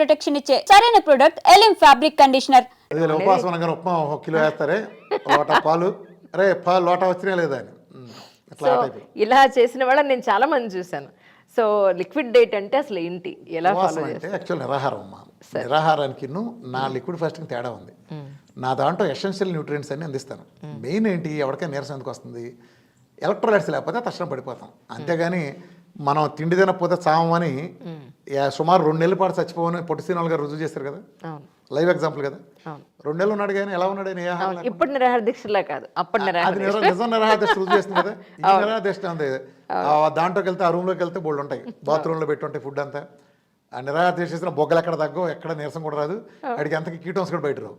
Protection ఇచ్చే సరైన product ఎలిమ్ fabric conditioner ఉపవాసం అనగానే ఉప్మా ఒక కిలో వేస్తారే? లోట పాలు? అరే పాలు లోట వచ్చినా లేదా సో ఇలా చేసిన వాళ్ళని నేను చాలా మంది చూశాను. సో లిక్విడ్ డైట్ అంటే అసలు ఏంటి? ఎలా ఫాలో అంటే యాక్చువల్ నిరాహారం అమ్మా. నిరాహారానికి నా లిక్విడ్ ఫాస్టింగ్ తేడా ఉంది. నా దాంట్లో ఎసెన్షియల్ న్యూట్రియంట్స్ అన్ని అందిస్తాను. మెయిన్ ఏంటి? ఎవరికైనా నీరసం ఎందుకు వస్తుంది? ఎలక్ట్రోలైట్స్ లేకపోతే తక్షణం పడిపోతాం. అంతేగాని మనం తిండి తినకపోతే చావమని సుమారు రెండు నెలల పాటు చచ్చిపోవని పొట్టి సినిమాలు గారు రుజువు చేస్తారు కదా? లైవ్ ఎగ్జాంపుల్ కదా. రెండు నెలలు ఉన్నాడు కానీ ఎలా ఉన్నాడు? ఆయన ఏ? ఇప్పుడు నిరాహార దీక్షలా కాదు. నిరాహార అది నిజం నిజం నిరాహారదృష్టి రుజువు చేస్తుంది కదా? ఈ నిరాహారదృష్టి ఉంది ఆ దాంట్లోకి వెళ్తే ఆ రూమ్లోకి వెళ్తే బోల్డ్ ఉంటాయి. బాత్రూంలో పెట్టి ఉంటాయి ఫుడ్ అంతా. ఆ నిరాహారదృష్టి చేసిన బొగ్గలు ఎక్కడ తగ్గో ఎక్కడ నీరసం కూడా రాదు. అడిగి అంతకి కీటోన్స్ కూడా బయట రావు.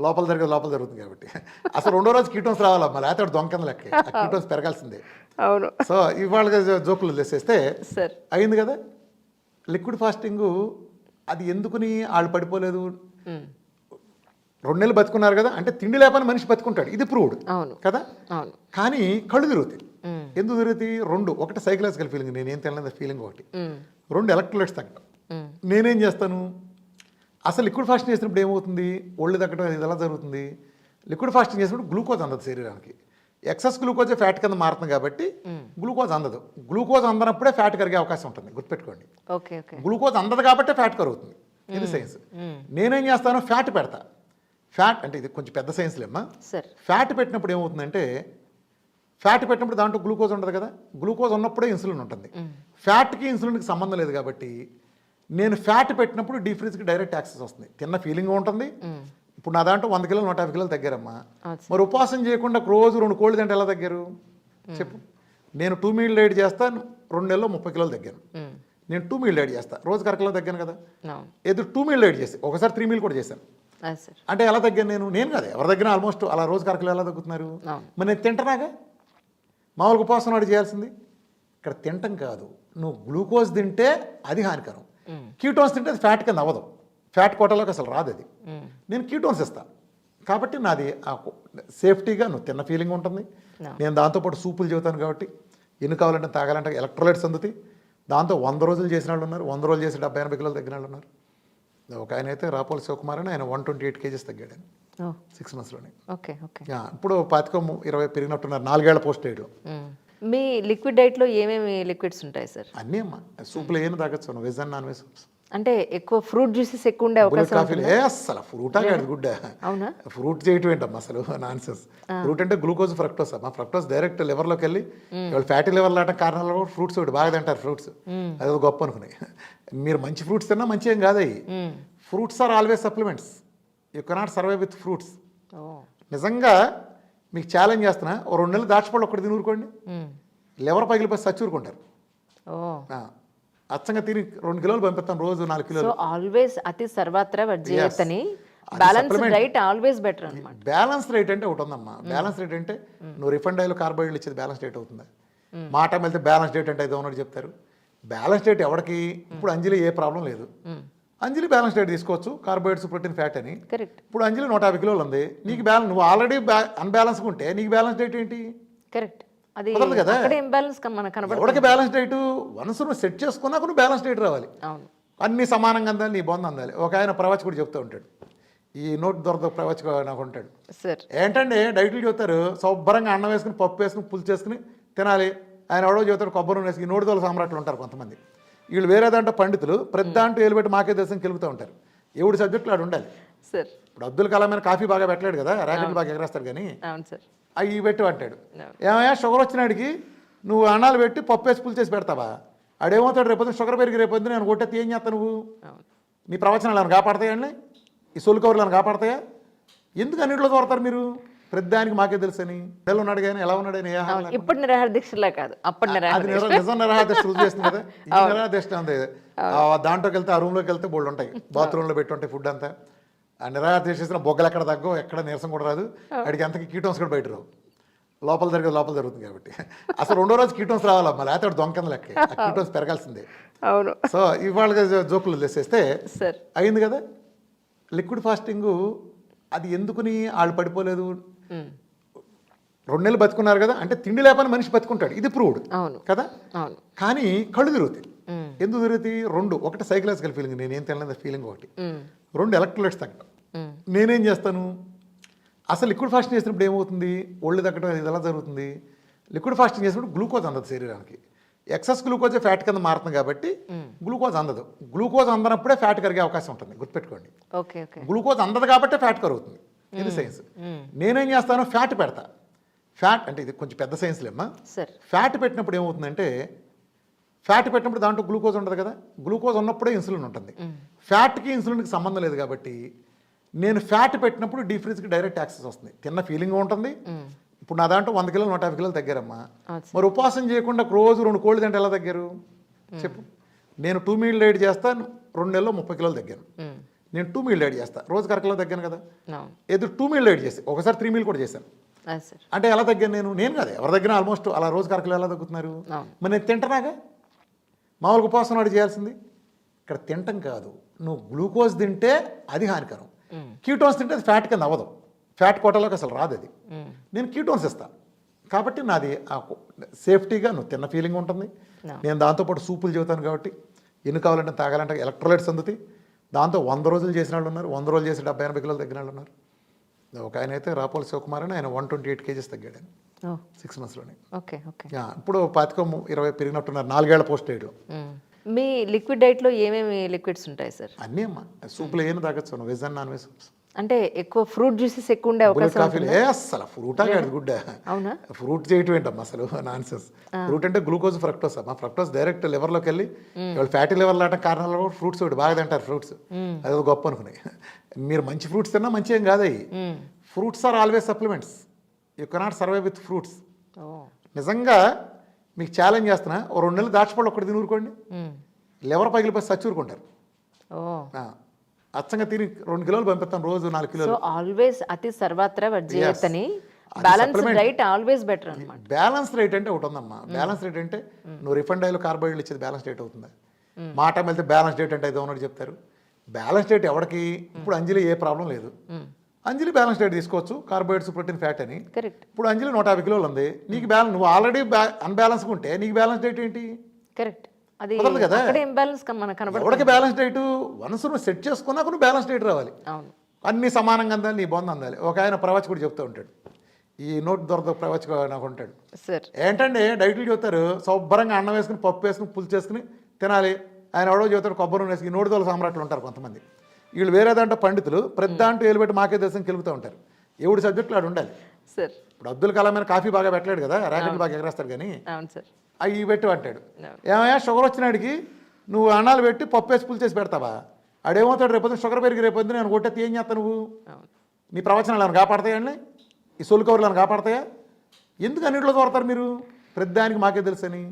లోపల జరిగేది లోపల జరుగుతుంది కాబట్టి. అసలు రెండో రోజు కీటోన్స్ రావాలమ్మా లేకపోతే వాడు దొంగ లెక్క. కీటోన్స్ పెరగాల్సిందే. అవును. సో ఇవాళ జోకులు సార్. అయింది కదా? లిక్విడ్ ఫాస్టింగ్ అది ఎందుకుని వాళ్ళు పడిపోలేదు? రెండు నెలలు బతుకున్నారు కదా అంటే తిండి లేపని మనిషి బతుకుంటాడు. ఇది ప్రూవ్డ్. అవును. కదా? అవును. కానీ కళ్ళు తిరుగుతాయి. ఎందుకు తిరుగుతాయి? రెండు ఒకటి సైకలాజికల్ ఫీలింగ్ నేనేం తినలేదు ఫీలింగ్ ఒకటి. రెండు ఎలక్ట్రోలైట్స్ తగ్గడం. నేనేం చేస్తాను? అసలు లిక్విడ్ ఫాస్టింగ్ చేసినప్పుడు ఏమవుతుంది? ఒళ్ళు తగ్గడం ఇది ఎలా జరుగుతుంది? లిక్విడ్ ఫాస్టింగ్ చేసినప్పుడు గ్లూకోజ్ అందదు శరీరానికి. ఎక్సెస్ గ్లూకోజ్ ఫ్యాట్ కింద మారుతుంది కాబట్టి గ్లూకోజ్ అందదు. గ్లూకోజ్ అందనప్పుడే ఫ్యాట్ కరిగే అవకాశం ఉంటుంది. గుర్తుపెట్టుకోండి. గ్లూకోజ్ అందదు కాబట్టి ఫ్యాట్ కరుగుతుంది. ఇది సైన్స్. నేనేం చేస్తాను? ఫ్యాట్ పెడతా. ఫ్యాట్ అంటే ఇది కొంచెం పెద్ద సైన్స్లేమ్మా ఫ్యాట్ పెట్టినప్పుడు ఏమవుతుందంటే ఫ్యాట్ పెట్టినప్పుడు దాంట్లో గ్లూకోజ్ ఉండదు కదా? గ్లూకోజ్ ఉన్నప్పుడే ఇన్సులిన్ ఉంటుంది. ఫ్యాట్కి ఇన్సులిన్కి సంబంధం లేదు కాబట్టి నేను ఫ్యాట్ పెట్టినప్పుడు డీ ఫ్రిజ్కి డైరెక్ట్ యాక్సెస్ వస్తుంది తిన్న ఫీలింగ్ ఉంటుంది. ఇప్పుడు నా దాంట్లో వంద కిలోలు నూట యాభై కిలోలు తగ్గారమ్మా. మరి ఉపవాసం చేయకుండా రోజు రెండు కోళ్ళు తింటే ఎలా తగ్గారు? చెప్పు. నేను టూ మీల్ డైట్ చేస్తాను రెండు నెలల్లో ముప్పై కిలోలు తగ్గాను. నేను టూ మీల్ డైట్ చేస్తాను రోజుకి అర కిలో తగ్గాను కదా? ఏదో టూ మీల్ డైట్ చేసి ఒకసారి త్రీ మీల్ కూడా చేశాను. అంటే ఎలా తగ్గాను నేను? నేను కాదు ఎవరి దగ్గర ఆల్మోస్ట్ అలా రోజు కరకలు ఎలా తగ్గుతున్నారు. మరి నేను తింటనాగా? మామూలుగా ఉపవాసం నాడు చేయాల్సింది ఇక్కడ తింటం కాదు. నువ్వు గ్లూకోజ్ తింటే అది హానికరం. కీటోన్స్ తింటే అది ఫ్యాట్ కింద అవ్వదు. ఫ్యాట్ కోటలోకి అసలు రాదు అది. నేను కీటోన్స్ ఇస్తా. కాబట్టి నాది ఆ సేఫ్టీగా నువ్వు తిన్న ఫీలింగ్ ఉంటుంది. నేను దాంతోపాటు సూపులు చెబుతాను కాబట్టి ఎన్ని కావాలంటే తాగాలంటే ఎలక్ట్రోలైట్స్ అందుతాయి. దాంతో వంద రోజులు చేసిన వాళ్ళు ఉన్నారు. వంద రోజులు చేసి డెబ్బై ఎనభై కిలోలు తగ్గిన వాళ్ళు ఉన్నారు. ఒక ఆయన అయితే రాపోల్ శివకుమార్ అని ఆయన. వన్ ట్వంటీ ఎయిట్ కేజీస్ తగ్గాడు సిక్స్ మంత్స్లోనే ఇప్పుడు పాతికం ఇరవై పెరిగినట్టున్నారు. నాలుగేళ్ళ పోస్ట్ మ్మ్. మీ లిక్విడ్ డైట్లో ఏమేమి లిక్విడ్స్ ఉంటాయి సార్ అన్నీ అమ్మా. సూపులు ఏం తాగొచ్చు వెజ్ అండ్ నాన్ వెజ్ అంటే ఎక్కువ ఫ్రూట్ జ్యూసెస్ ఎక్కువ ఉండే అవకాశం అస్సలు ఫ్రూట్ కాదు గుడ్డ. అవునా? ఫ్రూట్ చేయటం ఏంటమ్మా అసలు? నాన్ సెన్స్ ఫ్రూట్ అంటే గ్లూకోజ్ ఫ్రక్టోస్ అమ్మా. ఫ్రక్టోస్ డైరెక్ట్ లివర్లోకి వెళ్ళి వాళ్ళు ఫ్యాటీ లివర్ లాంటి కారణాలు కూడా ఫ్రూట్స్ ఒకటి బాగా తింటారు ఫ్రూట్స్ అది ఒక గొప్ప అనుకున్నాయి మీరు మంచి ఫ్రూట్స్ తిన్నా మంచి ఏం కాదు అవి. Fruits are always supplements you cannot survive with fruits నిజంగా మీకు ఛాలెంజ్ చేస్తున్నా ఓ రెండు నెలలు దాచిపళ్ళు ఒక్కటి తిని ఊరుకోండి. లివర్ పగిలిపోయి చచ్చూరుకుంటారు ఓ. ఆ, అచ్చంగా తిని రెండు కిలోలు పంపిస్తాం రోజు నాలుగు కిలోలు. ఆల్వేస్ అతి సర్వత్ర వర్జయతని balance always better balance rate అంటే ఒకటి ఉందమ్మా. బ్యాలెన్స్ రేట్ అంటే నువ్వు రిఫండ్ ఆయిల్ కార్బోహైడ్రేట్ ఇచ్చేది బ్యాలెన్స్ రేట్ అవుతుందా? మాట వెళ్తే బ్యాలెన్స్ డేట్ అంటే ఏదో ఉన్నట్టు చెప్తారు. బ్యాలెన్స్ డేట్ ఎవరికి ఇప్పుడు అంజలి ఏ ప్రాబ్లం లేదు. అంజలి బ్యాలెన్స్ డేట్ తీసుకోవచ్చు కార్బోహైడ్రేట్స్ ప్రోటీన్ ఫ్యాట్ అని. కరెక్ట్. ఇప్పుడు అంజలి నూట యాభై కిలోలు ఉంది. నీకు బ్యాలెన్స్ నువ్వు ఆల్రెడీ అన్బ్యాలెన్స్ ఉంటే నీకు బ్యాలెన్స్ డేట్ ఏంటి? కరెక్ట్. అది కదా. ఇంబ్యాలెన్స్ మనకు బ్యాలెన్స్ డేట్? వన్స్ నువ్వు సెట్ చేసుకున్నాక నువ్వు బ్యాలెన్స్ డేట్ రావాలి. అవును. అన్ని సమానంగా అందాలి నీ బొంద అందాలి. ఒక ఆయన ప్రవచకుడు చెప్తూ ఉంటాడు. ఈ నోట్ దొరద ప్రవచక నాకు ఉంటాడు. సార్. ఏంటంటే డైట్లు చెబుతారు శుభ్రంగా అన్నం వేసుకుని పప్పు వేసుకుని పులుసు చేసుకుని తినాలి. ఆయన ఎవడో చెబుతాడు కొబ్బరి నూనె వేసుకుని నోటి దోల సామ్రాట్లు ఉంటారు కొంతమంది. వీళ్ళు వేరే దాంట్లో పండితులు ప్రతి దాంట్లో ఏలు పెట్టి మాకే దేశం కెలుగుతూ ఉంటారు. ఎవడి సబ్జెక్టులు ఆడు ఉండాలి. సార్. ఇప్పుడు అబ్దుల్ కలాం అయినా కాఫీ బాగా పెట్టలేడు కదా ర్యాకెట్ బాగా ఎగరేస్తాడు కానీ. అవి పెట్టి అంటాడు. ఏమయ్యా షుగర్ వచ్చినాడికి నువ్వు అన్నాలు పెట్టి పప్పు వేసి పులుసు చేసి పెడతావా? ఆడేమవుతాడు రేపు పొద్దున్న షుగర్ పెరిగి రేపు పొద్దున్న నేను కొట్టేది ఏం చేస్తావు నువ్వు? నీ ప్రవచనాలు ఏమైనా కాపాడతాయండి ఈ సొల్లు కవర్లు ఏమైనా కాపాడతాయా? ఎందుకు అన్నింటిలో దొరతారు మీరు? ప్రతిదానికి మాకే తెలుసని. పిల్లలు ఉన్నాడు కానీ ఎలా ఉన్నాడు అని ఇప్పుడు నిరాహార కాదు నిరాహార అది నిజం రుజువు చేస్తుంది కదా. ఈ ఉంది దాంట్లోకి వెళ్తే ఆ రూమ్లోకి వెళ్తే బోల్డ్ ఉంటాయి. బాత్రూంలో పెట్టి ఉంటాయి ఫుడ్ అంతా. ఆ నిరాహారదృష్టి చేసిన బొగ్గలు ఎక్కడ తగ్గో ఎక్కడ నీరసం కూడా రాదు. అడిగి అంతకి కీటోన్స్ కూడా బయట రావు. లోపల జరిగేది లోపల జరుగుతుంది కాబట్టి. అసలు రెండో రోజు కీటోన్స్ రావాలమ్మా లేకపోతే వాడు దొంగ కింద లెక్క కీటోన్స్ పెరగాల్సిందే. అవును. సో ఇవాళ జోకులు తెసేస్తే సార్. అయింది కదా. లిక్విడ్ ఫాస్టింగ్ అది ఎందుకుని వాళ్ళు పడిపోలేదు? రెండు నెలలు బతుకున్నారు కదా అంటే తిండి లేపని మనిషి బతుకుంటాడు. ఇది ప్రూవ్డ్. అవును. కదా? అవును. కానీ కళ్ళు తిరుగుతాయి. ఎందుకు జరుగుతుంది రెండు ఒకటి సైకలాజికల్ ఫీలింగ్ నేనేం తినలేదు ఫీలింగ్ ఒకటి. రెండు ఎలక్ట్రోలైట్స్ తగ్గడం. నేనేం చేస్తాను? అసలు లిక్విడ్ ఫాస్టింగ్ చేసినప్పుడు ఏమవుతుంది? ఒళ్ళు తగ్గడం ఇది ఎలా జరుగుతుంది? లిక్విడ్ ఫాస్టింగ్ చేసినప్పుడు గ్లూకోజ్ అందదు శరీరానికి. ఎక్సెస్ గ్లూకోజ్ ఫ్యాట్ కింద మారుతుంది కాబట్టి గ్లూకోజ్ అందదు. గ్లూకోజ్ అందనప్పుడే ఫ్యాట్ కరిగే అవకాశం ఉంటుంది. గుర్తుపెట్టుకోండి. Okay okay. గ్లూకోజ్ అందదు కాబట్టి ఫ్యాట్ కరుగుతుంది. ఇది సైన్స్ నేనేం చేస్తాను ఫ్యాట్ పెడతా. ఫ్యాట్ అంటే ఇది కొంచెం పెద్ద సైన్స్లేమ్మా సార్. ఫ్యాట్ పెట్టినప్పుడు ఏమవుతుందంటే ఫ్యాట్ పెట్టినప్పుడు దాంట్లో గ్లూకోజ్ ఉండదు కదా? గ్లూకోజ్ ఉన్నప్పుడే ఇన్సులిన్ ఉంటుంది. ఫ్యాట్కి ఇన్సులిన్కి సంబంధం లేదు కాబట్టి నేను ఫ్యాట్ పెట్టినప్పుడు డీ ఫ్రిజ్కి డైరెక్ట్ యాక్సెస్ వస్తుంది. తిన్న ఫీలింగ్ ఉంటుంది. ఇప్పుడు నా దాంట్లో వంద కిలోలు నూట యాభై కిలోలు తగ్గారమ్మా. మరి ఉపవాసం చేయకుండా రోజు రెండు కోళ్ళు తింటే ఎలా తగ్గారు? చెప్పు. నేను టూ మీల్ డైట్ చేస్తాను రెండు నెలల్లో ముప్పై కిలోలు తగ్గాను. నేను టూ మీల్ డైట్ చేస్తాను రోజు అరకిలో తగ్గాను కదా? ఏదో టూ మీల్ డైట్ చేసి ఒకసారి త్రీ మీల్ కూడా చేశాను. అంటే ఎలా తగ్గాను నేను? నేను కాదు ఎవరి దగ్గర ఆల్మోస్ట్ అలా రోజు కరకలు ఎలా తగ్గుతున్నారు. మరి నేను తింటనాగా మామూలుగా ఉపవాసం నాడు చేయాల్సింది? ఇక్కడ తింటం కాదు. నువ్వు గ్లూకోజ్ తింటే అది హానికరం. కీటోన్స్ తింటే అది ఫ్యాట్ కింద అవ్వదు. ఫ్యాట్ కోటలోకి అసలు రాదు అది. నేను కీటోన్స్ ఇస్తా. కాబట్టి నాది సేఫ్టీగా నువ్వు తిన్న ఫీలింగ్ ఉంటుంది. నేను దాంతోపాటు సూపులు చెబుతాను కాబట్టి ఎన్ని కావాలంటే తాగాలంటే ఎలక్ట్రోలైట్స్ అందుతాయి. దాంతో వంద రోజులు చేసిన వాళ్ళు ఉన్నారు వంద రోజులు చేసి డెబ్బై ఎనభై కిలోలు తగ్గిన వాళ్ళు ఉన్నారు. ఒక ఆయన అయితే రాపోల్ శివకుమార్ అని ఆయన వన్ ట్వంటీ ఎయిట్ కేజీస్ తగ్గాడు ఆయన. సిక్స్ మంత్స్లోనే ఓకే ఓకే. ఇప్పుడు పాతిక ఇరవై పెరిగినట్టున్నారు నాలుగేళ్ళ పోస్ట్ ఎయిడ్లో మీ లిక్విడ్ డైట్లో ఏమేమి లిక్విడ్స్ ఉంటాయి సార్? అన్నీ అమ్మా సూపులు ఏం తాగొచ్చు వెజ్ అండ్ నాన్ వెజ్ అంటే ఎక్కువ ఫ్రూట్ జ్యూసెస్ ఎక్కువ ఉండే అవకాశం ఏ అస్సలు. ఫ్రూట్ గుడ్డ. అవునా? ఫ్రూట్ చేయటం ఏంటమ్మా అసలు? నాన్ సెన్స్ ఫ్రూట్ అంటే గ్లూకోజ్ ఫ్రక్టోస్ అమ్మా. ఫ్రక్టోస్ డైరెక్ట్ లివర్లోకి వెళ్ళి వాళ్ళు ఫ్యాటీ లివర్ లాంటి కారణాలు కూడా ఫ్రూట్స్ ఒకటి బాగా తింటారు ఫ్రూట్స్ అది గొప్ప అనుకున్నాయి మీరు మంచి ఫ్రూట్స్ తిన్నా మంచి ఏం కాదు అవి fruits are always supplements you cannot survive with fruits నిజంగా మీకు ఛాలెంజ్ చేస్తున్నా. ఓ రెండు నెలలు దాచిపళ్ళు ఒక్కటి తిని ఊరుకోండి. లివర్ పగిలిపోయి సచ్చి ఊరుకుంటారు. అచ్చంగా తిని రెండు కిలోలు పంపిస్తాను రోజు నాలుగు కిలోలు. ఆల్వేస్ అతి సర్వత్రా అది బ్యాలెన్స్. డైట్ ఆల్వేస్ బెటర్ అన్నమాట. బ్యాలెన్స్ రేట్ అంటే ఒకటి ఉందమ్మా. బ్యాలెన్స్ రేట్ అంటే నువ్వు రిఫండ్ ఆయిల్ కార్బోహైడ్రేట్ ఇచ్చేది బ్యాలెన్స్ రేట్ అవుతుందా. మా టైం వెళ్తే బ్యాలెన్స్ డేట్ అంటే ఐదు ఉన్నట్టు చెప్తారు. బ్యాలెన్స్ డేట్ ఎవరికి ఇప్పుడు అంజలి ఏ ప్రాబ్లం లేదు. అంజలి బ్యాలెన్స్ డేట్ తీసుకోవచ్చు కార్బోహైడ్రేట్స్ ప్రోటీన్ ఫ్యాట్ అని. కరెక్ట్ ఇప్పుడు అంజలి నూట యాభై కిలోలు ఉంది. నీకు బ్యాలెన్స్ నువ్వు ఆల్రెడీ అన్బ్యాలెన్స్ ఉంటే నీకు బ్యాలెన్స్ డేట్ ఏంటి? కరెక్ట్ అది కదా. ఇంబ్యాలెన్స్ మనకు బ్యాలెన్స్ డేట్ వన్స్ నువ్వు సెట్ చేసుకున్నాక నువ్వు బ్యాలెన్స్ డేట్ రావాలి. అన్ని సమానంగా అందాలి నీ బొంద అందాలి. ఒక ఆయన ప్రవచకుడు చెప్తూ ఉంటాడు. ఈ నోట్ దొరద ప్రవచకు నాకు ఉంటాడు. సార్ ఏంటంటే డైట్లు చెబుతారు శుభ్రంగా అన్నం వేసుకుని పప్పు వేసుకుని పులుసు చేసుకుని తినాలి. ఆయన ఎవడో చెబుతాడు కొబ్బరి వేసుకుని నోటి దోల సామ్రాట్లు ఉంటారు కొంతమంది. వీళ్ళు వేరే దాంట్లో పండితులు ప్రతి దాంట్లో ఏలు పెట్టి మాకే దేశం కెలుగుతూ ఉంటారు. ఎవడి సబ్జెక్టులు ఆడు ఉండాలి. సార్ ఇప్పుడు అబ్దుల్ కలాం కాఫీ బాగా పెట్టలేడు కదా ర్యాకెట్ బాగా ఎగరేస్తాడు కానీ. అవును సార్ అవి పెట్టు అంటాడు. ఏమయ్యా షుగర్ వచ్చినాడికి నువ్వు అన్నాలు పెట్టి పప్పు వేసి పులుసు చేసి పెడతావా? ఆడేమవుతాడు రేపొద్దున షుగర్ పెరిగి రేపొద్దున నేను కొట్టేది ఏం చేస్తావు నువ్వు? నీ ప్రవచనాలు ఏమైనా కాపాడతాయండి ఈ సొలు కవర్లు ఏమైనా కాపాడతాయా? ఎందుకు అన్నింటిలో దొరతారు మీరు? ప్రతిదానికి మాకే తెలుసని.